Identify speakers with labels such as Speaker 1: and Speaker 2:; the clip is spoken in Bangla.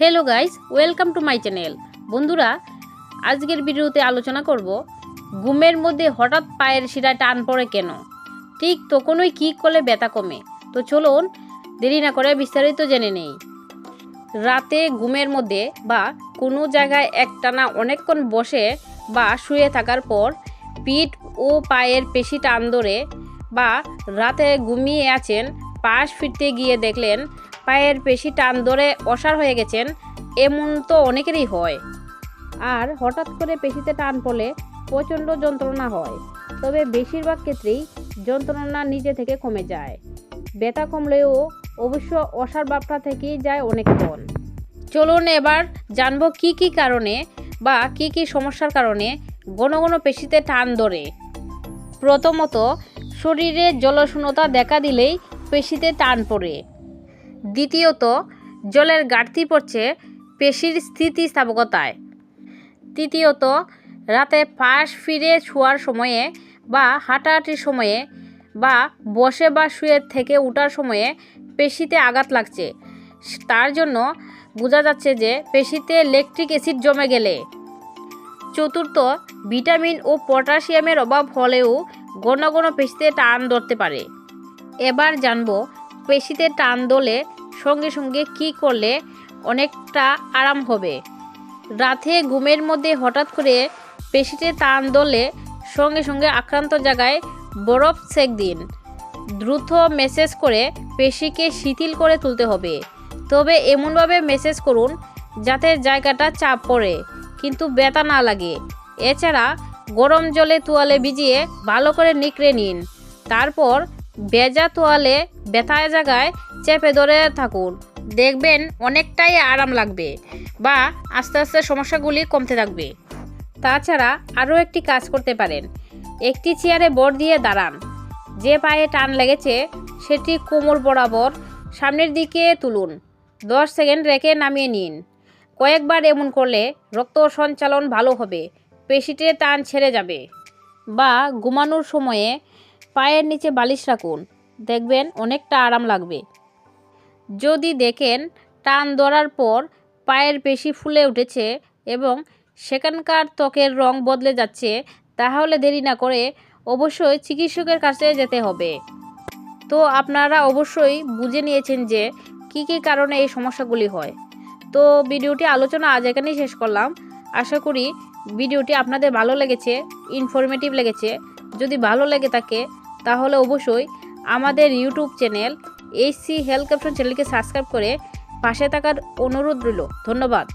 Speaker 1: Hello guys welcome to my channel বন্ধুরা, আজকের ভিডিওতে আলোচনা করব ঘুমের মধ্যে হঠাৎ পায়ের শিরায় টান পড়ে কেন? ঠিক তখনই কী করলে ব্যথা কমে? তো চলুন দেরি না করে বিস্তারিত জেনে নেই। রাতে ঘুমের মধ্যে বা কোনো জায়গায় একটানা অনেকক্ষণ বসে বা শুয়ে থাকার পর পিঠ ও পায়ের পেশি টান ধরে বা রাতে ঘুমিয়ে আছেন, পাশ ফিরতে গিয়ে দেখলেন পায়ের পেশি টান ধরে অসার হয়ে গেছেন, এমন তো অনেকেরই হয়। আর হঠাৎ করে পেশিতে টান পড়লে প্রচণ্ড যন্ত্রণা হয়। তবে বেশিরভাগ ক্ষেত্রেই যন্ত্রণা নিজে থেকে কমে যায়। ব্যথা কমলেও অবশ্য অসার ভাবটা থেকেই যায় অনেকক্ষণ চলুন এবার জানব কি কি কারণে বা কি কি সমস্যার কারণে ঘন ঘন পেশিতে টান ধরে। প্রথমত, শরীরে জলশূন্যতা দেখা দিলেই পেশিতে টান পড়ে। দ্বিতীয়ত, জলের ঘাটতি পড়ছে পেশির স্থিতিস্থাপকতায় তৃতীয়ত, রাতে পাশ ফিরে শোয়ার সময়ে বা হাঁটাহাঁটির সময়ে বা বসে বা শুয়ে থেকে ওঠার সময়ে পেশিতে আঘাত লাগছে। তার জন্য বোঝা যাচ্ছে যে পেশিতে ইলেকট্রিক অ্যাসিড জমে গেলে। চতুর্থ, ভিটামিন ও পটাশিয়ামের অভাব হলেও ঘন ঘন পেশিতে টান ধরতে পারে। এবার জানব, পেশিতে টান দলে সঙ্গে সঙ্গে কি করলে অনেকটা আরাম হবে। রাতে ঘুমের মধ্যে হঠাৎ করে পেশিতে টান দলে সঙ্গে সঙ্গে আক্রান্ত জায়গায় বরফ সেক দিন। দ্রুত মেসেজ করে পেশিকে শিথিল করে তুলতে হবে। তবে এমনভাবে মেসেজ করুন যাতে জায়গাটা চাপ পড়ে, কিন্তু ব্যথা না লাগে। এছাড়া গরম জলে তোয়ালে ভিজিয়ে ভালো করে নিকড়ে নিন। তারপর ভেজা তোয়ালে ব্যথা জায়গায় চেপে ধরে থাকুন। দেখবেন অনেকটাই আরাম লাগবে বা আস্তে আস্তে সমস্যাগুলি কমতে থাকবে। তাছাড়া আরও একটি কাজ করতে পারেন। একটি চেয়ারে বর দিয়ে দাঁড়ান। যে পায়ে টান লেগেছে, সেটি কোমর বরাবর সামনের দিকে তুলুন। দশ সেকেন্ড রেখে নামিয়ে নিন। কয়েকবার এমন করলে রক্ত সঞ্চালন ভালো হবে, পেশিতে টান ছেড়ে যাবে বা ঘুমানোর সময়ে পায়ের নিচে বালিশ রাখুন। দেখবেন অনেকটা আরাম লাগবে। যদি দেখেন টান ধরার পর পায়ের পেশি ফুলে উঠেছে এবং সেখানকার ত্বকের রং বদলে যাচ্ছে, তাহলে দেরি না করে অবশ্যই চিকিৎসকের কাছে যেতে হবে। তো আপনারা অবশ্যই বুঝে নিয়েছেন যে কি কি কারণে এই সমস্যাগুলি হয়। তো ভিডিওটি আলোচনা আজ এখানেই শেষ করলাম। আশা করি ভিডিওটি আপনাদের ভালো লেগেছে ইনফরমেটিভ লেগেছে। যদি ভালো লেগে থাকে তাহলে অবশ্যই আমাদের YouTube channel HC health caption চ্যানেলকে সাবস্ক্রাইব করে পাশে থাকার অনুরোধ রইল। ধন্যবাদ।